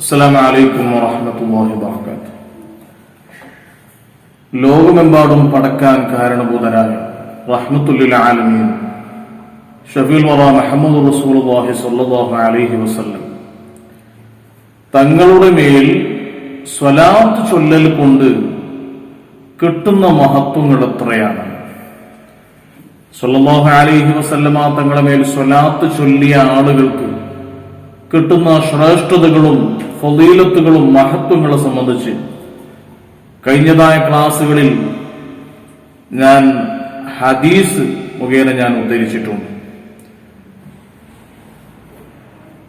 അസ്സലാമു അലൈക്കും വറഹ്മത്തുള്ളാഹി വബറകാതുഹു ലോകമെമ്പാടും പടക്കാൻ കാരണഭൂതനായ റഹ്മത്തുല്ലിൽ ആലമീൻ ഷഫീൽ വറ മുഹമ്മദ് റസൂലുള്ളാഹി സ്വല്ലല്ലാഹു അലൈഹി വസല്ലം തങ്ങളുടെ മേൽ സ്വലാത്ത് ചൊല്ലൽ കൊണ്ട് കിട്ടുന്ന മഹത്വങ്ങൾ എത്രയാണ്? സ്വല്ലല്ലാഹു അലൈഹി വസല്ലമ തങ്ങളുടെ മേൽ സ്വലാത്ത് ചൊല്ലിയ ആളുകൾക്ക് കിട്ടുന്ന ശ്രേഷ്ഠതകളും ഫലീലത്തുകളും മഹത്വങ്ങളെ സംബന്ധിച്ച് കഴിഞ്ഞതായ ക്ലാസ്സുകളിൽ ഞാൻ ഹദീസ് മുഖേന ഞാൻ ഉദ്ധരിച്ചിട്ടുണ്ട്.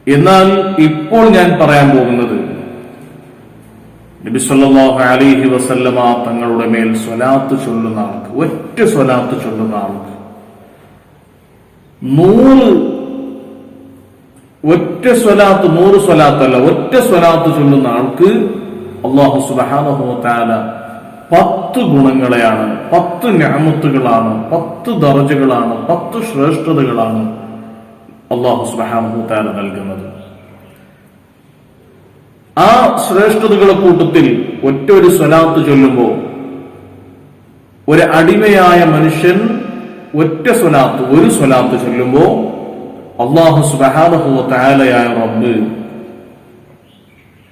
എന്നാൽ ഇപ്പോൾ ഞാൻ പറയാൻ പോകുന്നത് നബിസ്വല്ലാഹു അലിഹി വസല്ലമ തങ്ങളുടെ മേൽ സ്വലാത്ത് ചൊല്ലുന്ന ആൾക്ക് ഒറ്റ സ്വലാത്ത് ചൊല്ലുന്ന ആൾക്ക് നൂറ് ഒറ്റ സ്വലാത്ത് നൂറ് സ്വലാത്തല്ല ഒറ്റ സ്വലാത്ത് ചൊല്ലുന്ന ആൾക്ക് അള്ളാഹു സുബാനഹുല പത്ത് ഗുണങ്ങളെയാണ് പത്ത് ഞാമത്തുകളാണ് പത്ത് ദർജകളാണ് പത്ത് ശ്രേഷ്ഠതകളാണ് അള്ളാഹു സുബാനഹുത്താല നൽകുന്നത്. ആ ശ്രേഷ്ഠതകളെ കൂട്ടത്തിൽ ഒറ്റ ഒരു സ്വലാത്ത് ചൊല്ലുമ്പോൾ ഒരു അടിമയായ മനുഷ്യൻ ഒറ്റ സ്വലാത്ത് ഒരു സ്വലാത്ത് ചൊല്ലുമ്പോൾ അള്ളാഹു സുബാനഹുത്താലയായ റബ്ബ്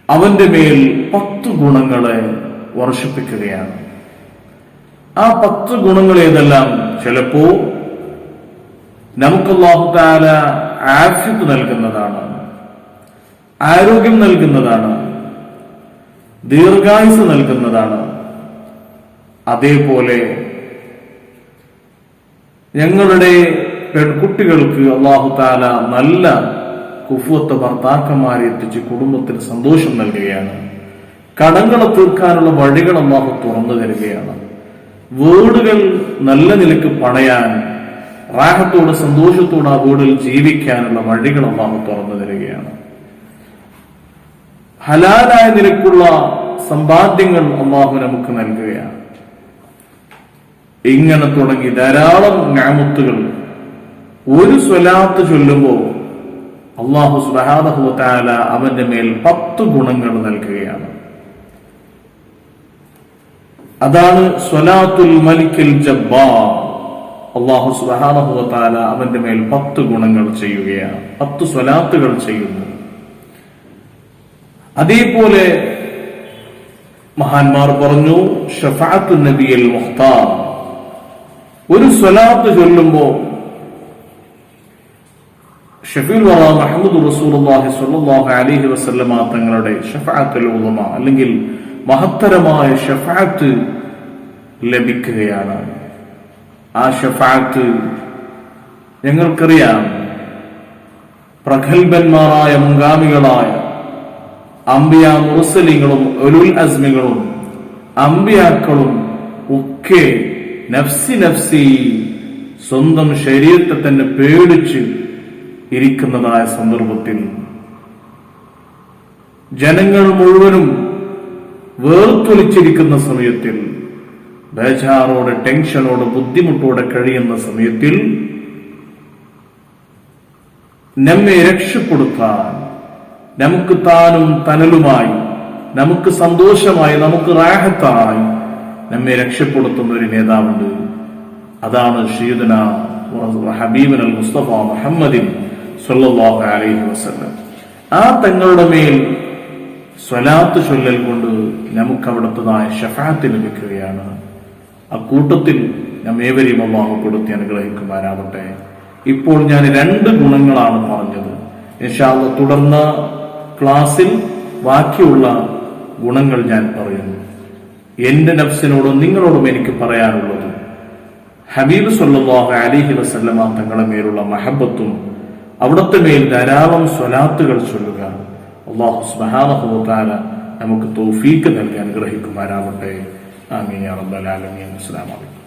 അവന്റെ മേൽ പത്ത് ഗുണങ്ങളെ വർഷിപ്പിക്കുകയാണ്. ആ പത്ത് ഗുണങ്ങൾ ഏതെല്ലാം ചിലപ്പോ നമുക്ക് അള്ളാഹുത്താല ആഫ്യത്ത് നൽകുന്നതാണ് ആരോഗ്യം നൽകുന്നതാണ് ദീർഘായുസ് നൽകുന്നതാണ്. അതേപോലെ ഞങ്ങളുടെ പെൺകുട്ടികൾക്ക് അള്ളാഹുത്താല നല്ല കുഫുവത്ത് ഭർത്താക്കന്മാരെ എത്തിച്ച് കുടുംബത്തിന് സന്തോഷം നൽകുകയാണ്. കടങ്ങളെ തീർക്കാനുള്ള വഴികൾ അള്ളാഹു തുറന്നു തരികയാണ്. വീടുകൾ നല്ല നിലയ്ക്ക് പണയാൻ റാഹത്തോടെ സന്തോഷത്തോടെ ആ വീടിൽ ജീവിക്കാനുള്ള വഴികൾ അള്ളാഹു തുറന്നു തരികയാണ്. ഹലാലായ നിലക്കുള്ള സമ്പാദ്യങ്ങൾ അള്ളാഹു നമുക്ക് നൽകുകയാണ്. ഇങ്ങനെ തുടങ്ങി ധാരാളം ഞാമുത്തുകൾ ഒരു സ്വലാത്ത് ചൊല്ലുമ്പോൾ അള്ളാഹു സുബാദഹുത്താല അവന്റെ മേൽ പത്ത് ഗുണങ്ങൾ നൽകുകയാണ്. അതാണ് സ്വലാത്തുൽ മലിക്കൽ ജബ്ബാർ. അള്ളാഹു സുബാനഹുവത്താല അവന്റെ മേൽ പത്ത് ഗുണങ്ങൾ ചെയ്യുകയാണ്. പത്ത് സ്വലാത്തുകൾ ചെയ്യുന്നു. അതേപോലെ മഹാന്മാർ പറഞ്ഞു ഷഫാത്ത് നബിയൽ മുഖ്താർ. ഒരു സ്വലാത്ത് ചൊല്ലുമ്പോ ഷഫീൽ വറ മുഹമ്മദ് സ്വല്ലല്ലാഹു അലൈഹി വസല്ലമ തങ്ങളുടെ ഷഫാത്തുൽ ഉലമ അല്ലെങ്കിൽ മഹത്തരമായ ഷഫാത്ത് ലഭിക്കുകയാണ്. ആ ഷഫാത്ത് ഞങ്ങൾക്കറിയാം. പ്രഗത്ഭന്മാരായ മുൻഗാമികളായ അംബിയ മുറസലിങ്ങളും ഒരുൽ അസ്മികളും അമ്പിയാക്കളും ഒക്കെ നഫ്സി നഫ്സി സ്വന്തം ശരീരത്തെ തന്നെ പേടിച്ച് ഇരിക്കുന്നതായ സന്ദർഭത്തിൽ ജനങ്ങൾ മുഴുവനും വേർത്തൊലിച്ചിരിക്കുന്ന സമയത്തിൽ ബേജാറോടെ ടെൻഷനോട് ബുദ്ധിമുട്ടോടെ കഴിയുന്ന സമയത്തിൽ നമ്മെ രക്ഷപ്പെടുത്താൻ നമുക്ക് താനും തനലുമായി നമുക്ക് സന്തോഷമായി നമുക്ക് റാഹത്തായി നമ്മെ രക്ഷപ്പെടുത്തുന്ന ഒരു നേതാവുണ്ട്. അതാണ് ഷീദന ഹബീബൻ അൽ മുസ്തഫ മുഹമ്മദിൻ. സല്ലല്ലാഹു അലൈഹി വസല്ലം. ആ തങ്ങളുടെ മേൽ സ്വലാത്ത് ചൊല്ലൽ കൊണ്ട് നമുക്ക് അവിടുത്തതായ ഷഫാത്ത് ലഭിക്കുകയാണ്. ആ കൂട്ടത്തിൽ നമ്മേവരെയും അള്ളാഹു കൊടുത്തി അനുഗ്രഹിക്കുമാരാവട്ടെ ഇപ്പോൾ ഞാൻ രണ്ട് ഗുണങ്ങളാണ് പറഞ്ഞത്. ഇൻഷാല്ല തുടർന്ന ക്ലാസ്സിൽ ബാക്കിയുള്ള ഗുണങ്ങൾ ഞാൻ പറയുന്നു. എന്റെ നഫ്സിനോടും നിങ്ങളോടും എനിക്ക് പറയാനുള്ളത് ഹബീബ് സല്ലാഹു അലിഹി വസല്ലമ തങ്ങളുടെ മേലുള്ള മഹബത്തും അവിടുത്തെ മേൽ ധാരാളം സ്വലാത്തുകൾ ചൊല്ലുക. അള്ളാഹു സ്മഹാനഹുത്താല നമുക്ക് തോഫീക്ക് നൽകി അനുഗ്രഹിക്കുമാരാവട്ടെ ആമീൻ ബലാലമി അസ്സലാമലൈക്കും